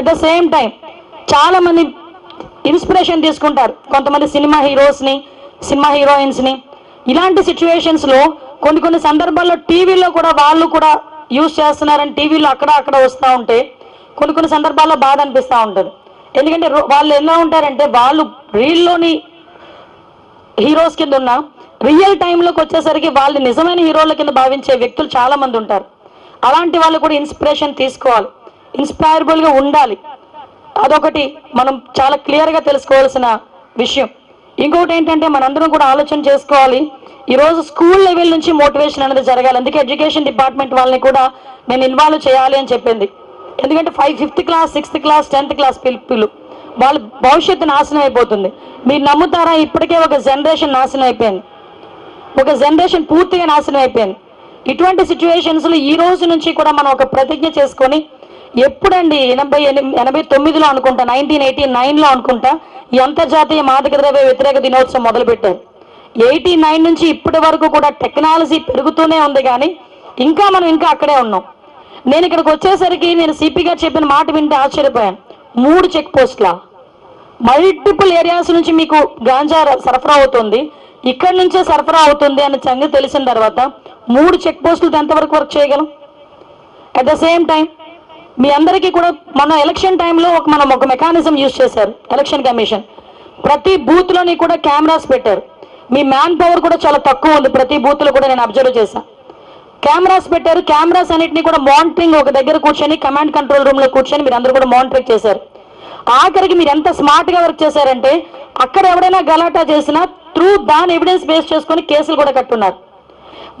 At the same time చాలా మంది inspiration తీసుకుంటారు. కొంతమంది సినిమా హీరోస్ని సినిమా హీరోయిన్స్ని ఇలాంటి సిచ్యువేషన్స్లో కొన్ని కొన్ని సందర్భాల్లో టీవీలో కూడా వాళ్ళు కూడా యూజ్ చేస్తున్నారని టీవీలో అక్కడ అక్కడ వస్తూ ఉంటే కొన్ని కొన్ని సందర్భాల్లో బాధ అనిపిస్తూ ఉంటుంది. ఎందుకంటే వాళ్ళు ఎలా ఉంటారంటే వాళ్ళు రీల్లోని హీరోస్ కింద ఉన్న రియల్ టైంలోకి వచ్చేసరికి వాళ్ళు నిజమైన హీరోల కింద భావించే వ్యక్తులు చాలామంది ఉంటారు. అలాంటి వాళ్ళు కూడా ఇన్స్పిరేషన్ తీసుకోవాలి. ఇన్స్పైరబుల్గా ఉండాలి. అదొకటి మనం చాలా క్లియర్గా తెలుసుకోవాల్సిన విషయం. ఇంకొకటి ఏంటంటే మనందరం కూడా ఆలోచన చేసుకోవాలి. ఈరోజు స్కూల్ లెవెల్ నుంచి మోటివేషన్ అనేది జరగాలి. అందుకే ఎడ్యుకేషన్ డిపార్ట్మెంట్ వాళ్ళని కూడా నేను ఇన్వాల్వ్ చేయాలి అని చెప్పింది. ఎందుకంటే five fifth class sixth class tenth class పిలుపులు వాళ్ళ భవిష్యత్తు నాశనం అయిపోతుంది. మీరు నమ్ముతారా? ఇప్పటికే ఒక జనరేషన్ నాశనం అయిపోయింది. ఒక జనరేషన్ పూర్తిగా నాశనం అయిపోయింది. ఇటువంటి సిచ్యువేషన్స్లో ఈ రోజు నుంచి కూడా మనం ఒక ప్రతిజ్ఞ చేసుకొని ఎప్పుడండి ఎనభై ఎనిమిది ఎనభై తొమ్మిదిలో అనుకుంటా నైన్టీన్ ఎయిటీ నైన్లో అనుకుంటా ఈ అంతర్జాతీయ మాదక ద్రవ్య వ్యతిరేక దినోత్సవం మొదలుపెట్టారు? ఎయిటీ నైన్ నుంచి ఇప్పటి వరకు కూడా టెక్నాలజీ పెరుగుతూనే ఉంది కానీ ఇంకా మనం ఇంకా అక్కడే ఉన్నాం. నేను ఇక్కడికి వచ్చేసరికి నేను సిపి గారు చెప్పిన మాట వింటే ఆశ్చర్యపోయాను. మూడు చెక్ పోస్ట్లా? మల్టిపుల్ ఏరియాస్ నుంచి మీకు గాంజా సరఫరా అవుతుంది. ఇక్కడ నుంచే సరఫరా అవుతుంది అనే సంగతి తెలిసిన తర్వాత మూడు చెక్ పోస్టులతో ఎంతవరకు వర్క్ చేయగలం? అట్ ద సేమ్ టైం మీ అందరికీ కూడా మన ఎలక్షన్ టైంలో ఒక మనం ఒక మెకానిజం యూజ్ చేశారు ఎలక్షన్ కమిషన్ ప్రతి బూత్లోని కూడా కెమెరాస్ పెట్టారు. మీ మ్యాన్ పవర్ కూడా చాలా తక్కువ ఉంది ప్రతి బూత్లో కూడా నేను అబ్జర్వ్ చేశాను కెమెరాస్ పెట్టారు కెమెరాస్ అన్నింటినీ కూడా మానిటరింగ్ ఒక దగ్గర కూర్చొని కమాండ్ కంట్రోల్ రూమ్లో కూర్చొని మీరు అందరూ కూడా మానిటరింగ్ చేశారు. ఆఖరికి మీరు ఎంత స్మార్ట్గా వర్క్ చేశారంటే అక్కడ ఎవడైనా గలాటా చేసినా త్రూ దాని ఎవిడెన్స్ బేస్ చేసుకొని కేసులు కూడా కట్టున్నారు.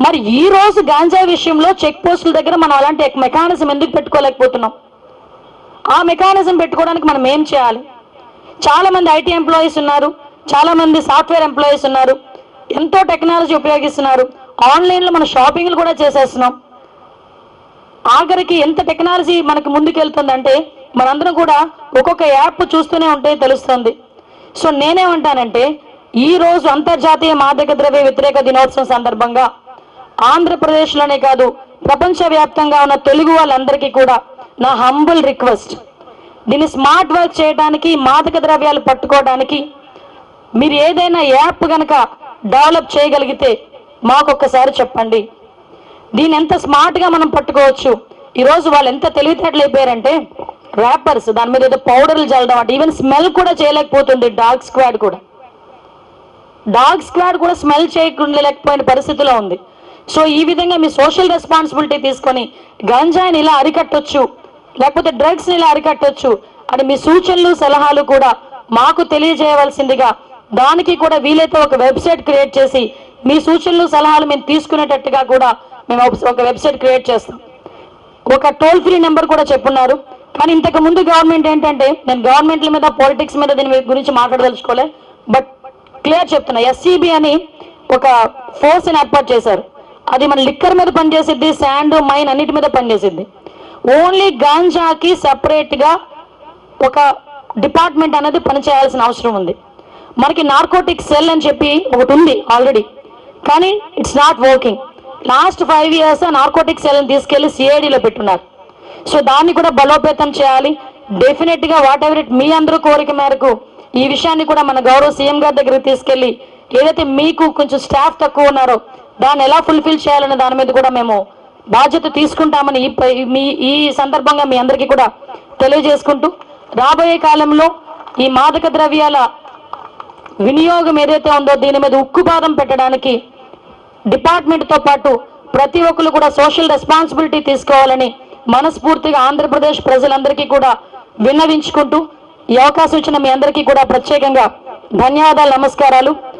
మరి ఈ రోజు గాంజా విషయంలో చెక్ పోస్టుల దగ్గర మనం అలాంటి మెకానిజం ఎందుకు పెట్టుకోలేకపోతున్నాం? ఆ మెకానిజం పెట్టుకోవడానికి మనం ఏం చేయాలి? చాలా మంది ఐటీ ఎంప్లాయీస్ ఉన్నారు చాలా మంది సాఫ్ట్వేర్ ఎంప్లాయీస్ ఉన్నారు ఎంతో టెక్నాలజీ ఉపయోగిస్తున్నారు. ఆన్లైన్లో మన షాపింగ్లు కూడా చేసేస్తున్నాం. ఆఖరికి ఎంత టెక్నాలజీ మనకి ముందుకెళ్తుందంటే మనందరం కూడా ఒక్కొక్క యాప్ చూస్తూనే ఉంటే తెలుస్తుంది. సో నేనేమంటానంటే ఈ రోజు అంతర్జాతీయ మాదక ద్రవ్య వ్యతిరేక దినోత్సవం సందర్భంగా ఆంధ్రప్రదేశ్లోనే కాదు ప్రపంచవ్యాప్తంగా ఉన్న తెలుగు వాళ్ళందరికీ కూడా నా హంబుల్ రిక్వెస్ట్ దీన్ని స్మార్ట్ వర్క్ చేయడానికి మాదక ద్రవ్యాలు పట్టుకోవడానికి మీరు ఏదైనా యాప్ గనక డెవలప్ చేయగలిగితే మాకొక్కసారి చెప్పండి. దీన్ని ఎంత స్మార్ట్గా మనం పట్టుకోవచ్చు? ఈరోజు వాళ్ళు ఎంత తెలివితేటలు అయిపోయారంటే ర్యాపర్స్ దాని మీద ఏదో పౌడర్లు చల్లడం అంటే ఈవెన్ స్మెల్ కూడా చేయలేకపోతుంది డాగ్ స్క్వాడ్ కూడా. డాగ్ స్క్వాడ్ కూడా స్మెల్ చేయకుండా లేకపోయిన పరిస్థితిలో ఉంది. సో ఈ విధంగా మీ సోషల్ రెస్పాన్సిబిలిటీ తీసుకొని గంజాయిని ఇలా అరికట్టొచ్చు లేకపోతే డ్రగ్స్ని ఇలా అరికట్టొచ్చు అని మీ సూచనలు సలహాలు కూడా మాకు తెలియజేయవలసిందిగా దానికి కూడా వీలైతే ఒక వెబ్సైట్ క్రియేట్ చేసి మీ సూచనలు సలహాలు మేము తీసుకునేటట్టుగా కూడా మేము ఒక- వెబ్సైట్ క్రియేట్ చేస్తాం. ఒక టోల్ ఫ్రీ నెంబర్ కూడా చెప్పున్నారు. కానీ ఇంతకు ముందు గవర్నమెంట్ ఏంటంటే నేను గవర్నమెంట్ల మీద పాలిటిక్స్ మీద దీని గురించి మాట్లాడదలుచుకోలే బట్ క్లియర్ చెప్తున్నా. ఎస్సీబీ అని ఒక ఫోర్స్ని ఏర్పాటు చేశారు. అది మన లిక్కర్ మీద పనిచేసిద్ది శాండ్ మైన్ అన్నిటి మీద పనిచేసిద్ది. ఓన్లీ గాంజాకి సపరేట్గా ఒక డిపార్ట్మెంట్ అనేది పనిచేయాల్సిన అవసరం ఉంది. మనకి నార్కోటిక్ సెల్ అని చెప్పి ఒకటి ఉంది ఆల్రెడీ కానీ it's not working last five years narcotic సెల్ని తీసుకెళ్ళి సిఐడిలో పెట్టున్నారు. సో దాన్ని కూడా బలోపేతం చేయాలి. డెఫినెట్గా వాట్ ఎవర్ ఇట్ మీ అందరూ కోరిక మేరకు ఈ విషయాన్ని కూడా మన గౌరవ సీఎం గారి దగ్గరికి తీసుకెళ్ళి ఏదైతే మీకు కొంచెం స్టాఫ్ తక్కువ ఉన్నారో దాన్ని ఎలా ఫుల్ఫిల్ చేయాలనే దాని మీద కూడా మేము బాధ్యత తీసుకుంటామని ఈ మీ ఈ సందర్భంగా మీ అందరికీ కూడా తెలియజేసుకుంటూ రాబోయే కాలంలో ఈ మాదక ద్రవ్యాల వినియోగం ఏదైతే ఉందో దీని మీద ఉక్కుపాదం పెట్టడానికి డిపార్ట్మెంట్తో పాటు ప్రతి ఒక్కరు కూడా సోషల్ రెస్పాన్సిబిలిటీ తీసుకోవాలని మనస్ఫూర్తిగా ఆంధ్రప్రదేశ్ ప్రజలందరికీ కూడా విన్నవించుకుంటూ ఈ అవకాశం ఇచ్చిన మీ అందరికీ కూడా ప్రత్యేకంగా ధన్యవాదాలు నమస్కారాలు.